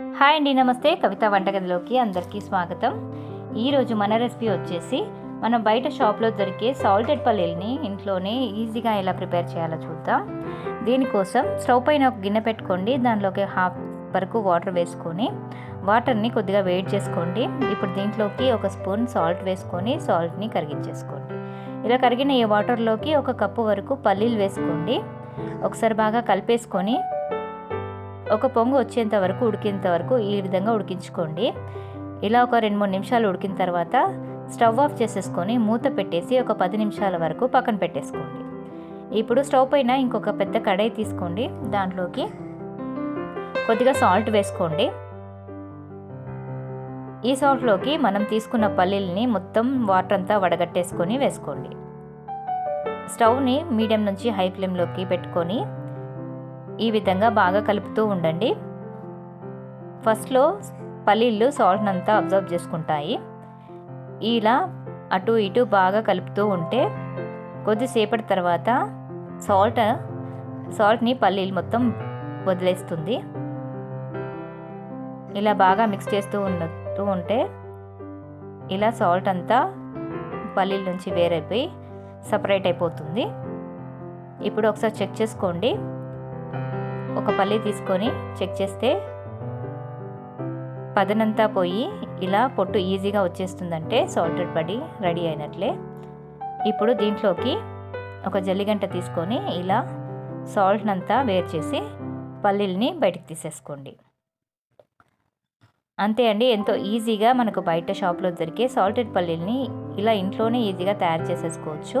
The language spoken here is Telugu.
హాయ్ అండి నమస్తే. కవిత వంటగదిలోకి అందరికీ స్వాగతం. ఈరోజు మన రెసిపీ వచ్చేసి మనం బయట షాప్లో దొరికే సాల్టెడ్ పల్లీల్ని ఇంట్లోనే ఈజీగా ఎలా ప్రిపేర్ చేయాలో చూద్దాం. దీనికోసం స్టవ్ పైన ఒక గిన్నె పెట్టుకోండి. దానిలోకి హాఫ్ వరకు వాటర్ వేసుకొని వాటర్ని కొద్దిగా వేడి చేసుకోండి. ఇప్పుడు దీంట్లోకి ఒక స్పూన్ సాల్ట్ వేసుకొని సాల్ట్ని కరిగించేసుకోండి. ఇలా కరిగిన ఈ వాటర్లోకి ఒక కప్పు వరకు పల్లీలు వేసుకోండి. ఒకసారి బాగా కలిపేసుకొని ఒక పొంగు వచ్చేంత వరకు ఉడికేంత వరకు ఈ విధంగా ఉడికించుకోండి. ఇలా ఒక రెండు మూడు నిమిషాలు ఉడికిన తర్వాత స్టవ్ ఆఫ్ చేసేసుకొని మూత పెట్టేసి ఒక పది నిమిషాల వరకు పక్కన పెట్టేసుకోండి. ఇప్పుడు స్టవ్ పైన ఇంకొక పెద్ద కడాయి తీసుకోండి. దాంట్లోకి కొద్దిగా సాల్ట్ వేసుకోండి. ఈ సాల్ట్లోకి మనం తీసుకున్న పల్లీలని మొత్తం వాటర్ అంతా వడగట్టేసుకొని వేసుకోండి. స్టవ్ని మీడియం నుంచి హై ఫ్లేమ్లోకి పెట్టుకొని ఈ విధంగా బాగా కలుపుతూ ఉండండి. ఫస్ట్లో పల్లీలు సాల్ట్ అంతా అబ్జర్వ్ చేసుకుంటాయి. ఇలా అటు ఇటు బాగా కలుపుతూ ఉంటే కొద్దిసేపటి తర్వాత సాల్ట్ సాల్ట్ని పల్లీలు మొత్తం వదిలేస్తుంది. ఇలా బాగా మిక్స్ చేస్తూ ఉన్నట్టు ఉంటే ఇలా సాల్ట్ అంతా పల్లీల నుంచి వేరైపోయి సపరేట్ అయిపోతుంది. ఇప్పుడు ఒకసారి చెక్ చేసుకోండి. ఒక పల్లి తీసుకొని చెక్ చేస్తే పదనంతా పోయి ఇలా పొట్టు ఈజీగా వచ్చేస్తుందంటే సాల్టెడ్ పడి రెడీ అయినట్లే. ఇప్పుడు దీంట్లోకి ఒక జల్లిగంట తీసుకొని ఇలా సాల్ట్నంతా వేరు చేసి పల్లీల్ని బయటకు తీసేసుకోండి. అంతే అండి ఎంతో ఈజీగా మనకు బయట షాప్లో దొరికే సాల్టెడ్ పల్లీల్ని ఇలా ఇంట్లోనే ఈజీగా తయారు చేసేసుకోవచ్చు.